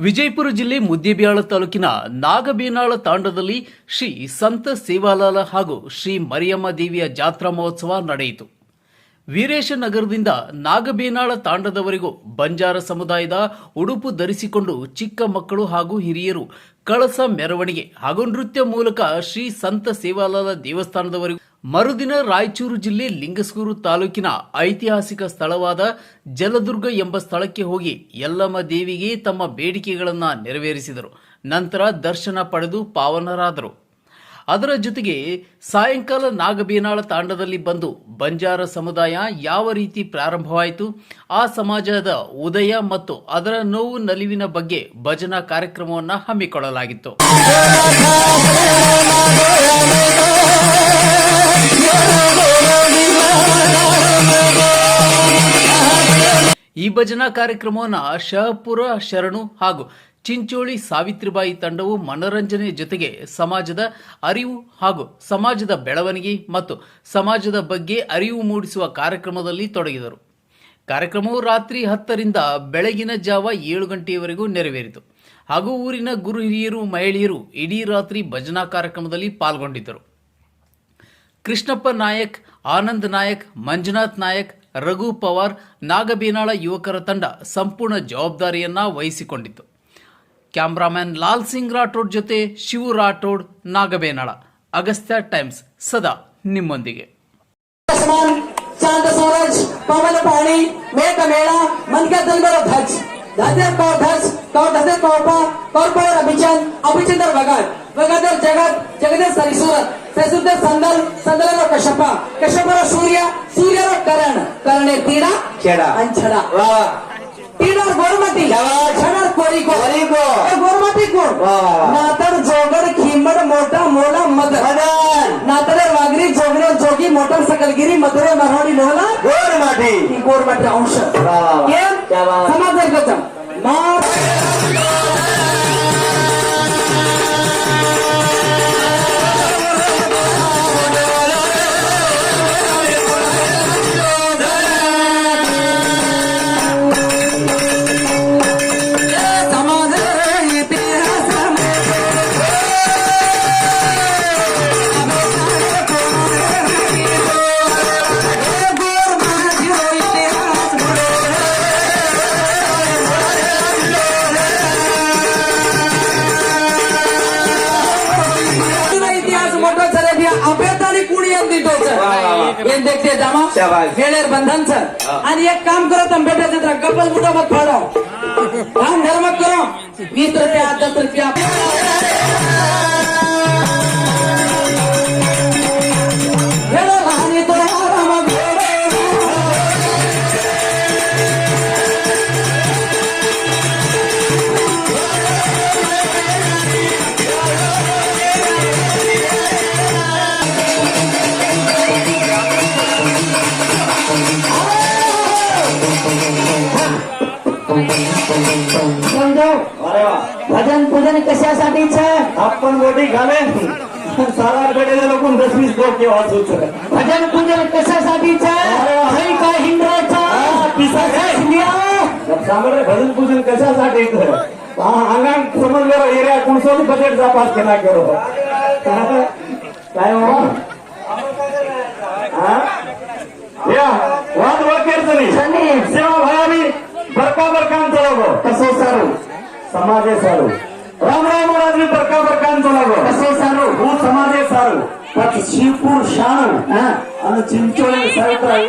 ವಿಜಯಪುರ ಜಿಲ್ಲೆ ಮುದ್ದೇಬಿಯಾಳ ತಾಲೂಕಿನ ನಾಗಬೇನಾಳ ತಾಂಡದಲ್ಲಿ ಶ್ರೀ ಸಂತ ಸೇವಾಲಾಲ ಹಾಗೂ ಶ್ರೀ ಮರಿಯಮ್ಮ ದೇವಿಯ ಜಾತ್ರಾ ಮಹೋತ್ಸವ ನಡೆಯಿತು. ವೀರೇಶ ನಗರದಿಂದ ನಾಗಬೇನಾಳ ತಾಂಡದವರೆಗೂ ಬಂಜಾರ ಸಮುದಾಯದ ಉಡುಪು ಧರಿಸಿಕೊಂಡು ಚಿಕ್ಕ ಮಕ್ಕಳು ಹಾಗೂ ಹಿರಿಯರು ಕಳಸ ಮೆರವಣಿಗೆ ಹಾಗೂ ನೃತ್ಯ ಮೂಲಕ ಶ್ರೀ ಸಂತ ಸೇವಾಲಾಲ ದೇವಸ್ಥಾನದವರೆಗೂ ಮರುದಿನ ರಾಯಚೂರು ಜಿಲ್ಲೆ ಲಿಂಗಸ್ಗೂರು ತಾಲೂಕಿನ ಐತಿಹಾಸಿಕ ಸ್ಥಳವಾದ ಜಲದುರ್ಗ ಎಂಬ ಸ್ಥಳಕ್ಕೆ ಹೋಗಿ ಯಲ್ಲಮ್ಮ ದೇವಿಗೆ ತಮ್ಮ ಬೇಡಿಕೆಗಳನ್ನು ನೆರವೇರಿಸಿದರು. ನಂತರ ದರ್ಶನ ಪಡೆದು ಪಾವನರಾದರು. ಅದರ ಜೊತೆಗೆ ಸಾಯಂಕಾಲ ನಾಗಬೇನಾಳ ತಾಂಡದಲ್ಲಿ ಬಂದು ಬಂಜಾರ ಸಮುದಾಯ ಯಾವ ರೀತಿ ಪ್ರಾರಂಭವಾಯಿತು, ಆ ಸಮಾಜದ ಉದಯ ಮತ್ತು ಅದರ ನೋವು ನಲಿವಿನ ಬಗ್ಗೆ ಭಜನಾ ಕಾರ್ಯಕ್ರಮವನ್ನು ಹಮ್ಮಿಕೊಳ್ಳಲಾಗಿತ್ತು. ಈ ಭಜನಾ ಕಾರ್ಯಕ್ರಮವನ್ನು ಶಹಪುರ, ಶರಣು ಹಾಗೂ ಚಿಂಚೋಳಿ ಸಾವಿತ್ರಿಬಾಯಿ ತಂಡವು ಮನರಂಜನೆ ಜೊತೆಗೆ ಸಮಾಜದ ಅರಿವು ಹಾಗೂ ಸಮಾಜದ ಬೆಳವಣಿಗೆ ಮತ್ತು ಸಮಾಜದ ಬಗ್ಗೆ ಅರಿವು ಮೂಡಿಸುವ ಕಾರ್ಯಕ್ರಮದಲ್ಲಿ ತೊಡಗಿದರು. ಕಾರ್ಯಕ್ರಮವು ರಾತ್ರಿ ಹತ್ತರಿಂದ ಬೆಳಗಿನ ಜಾವ ಏಳು ಗಂಟೆಯವರೆಗೂ ನೆರವೇರಿತು. ಹಾಗೂ ಊರಿನ ಗುರು ಹಿರಿಯರು, ಮಹಿಳೆಯರು ಇಡೀ ರಾತ್ರಿ ಭಜನಾ ಕಾರ್ಯಕ್ರಮದಲ್ಲಿ ಪಾಲ್ಗೊಂಡಿದ್ದರು. ಕೃಷ್ಣಪ್ಪ ನಾಯಕ್, ಆನಂದ್ ನಾಯಕ್, ಮಂಜುನಾಥ್ ನಾಯಕ್, ರಘು ಪವಾರ್, ನಾಗಬೀನಾಳ ಯುವಕರ ತಂಡ ಸಂಪೂರ್ಣ ಜವಾಬ್ದಾರಿಯನ್ನ ವಹಿಸಿಕೊಂಡಿತ್ತು. ಕ್ಯಾಮ್ರಾಮ್ಯಾನ್ ಲಾಲ್ ಸಿಂಗ್ ರಾಠೋಡ್ ಜೊತೆ ಶಿವ ರಾಠೋಡ್, ನಾಗಬೇನಾಳ. ಅಗಸ್ತ್ಯ ಟೈಮ್ಸ್, ಸದಾ ನಿಮ್ಮೊಂದಿಗೆ. ಜಗತ್ ಸರಿ पाणी मेघ मेळा मनक्या दलबर ध्वज धजे कौर ध्वज कौर धजे कौपा कौर कौर अभिचंद अभिचंद्र भगत भगदर जगत जगदेव सरिसूरत सरिसूर संदल संदलर कश्यप कश्यपर सूर्य सूर्यर करण करणे तीडा छेडा. आणि छडा वा तीडार गोरमटी शाबास. छडार कोरिको कोरिको. ए, गोरमटी कोण वा, वा, वा. नातर जोगड खिंबड मोठा मोला मद मदन नातरे वागरी जोगडे जोगी मोटर सकलगिरी मधुरे मरवाडी लोहला गोर माठी ही गोरमटी अंश वा, वा, वा. केम क्या बात. समाज गजम मार ಏನ್ ದೇಖ್ತೆ ಜಾಮ ಹೇಳ್ಯಾರ बंधन सर आणि एक काम करो तुम बेटा जितना गपल बुटा मत फाड़ो हम धर्म करो. बीस रुपया दस रुपया. भजन पूजन कशासाठीच आपण मोठी घालेन सारा पेटेला लोकून दस वीस डोके वाचूच भजन पूजन कशासाठीच का भजन पूजन कशासाठी अंगान समज बरं एरिया कुणसोली बजेट तपास केला करो. काय वाद वाकेर सेवा भया बरका बरका बरकान चला कसं सारू. સમાજ સારું રામ રામ રાજની પ્રકા પ્રકાન તો લાગો કસે સારું હું સમાજે સારું પછી શિવપુર શાણું હા અને ચિંચોળી સારું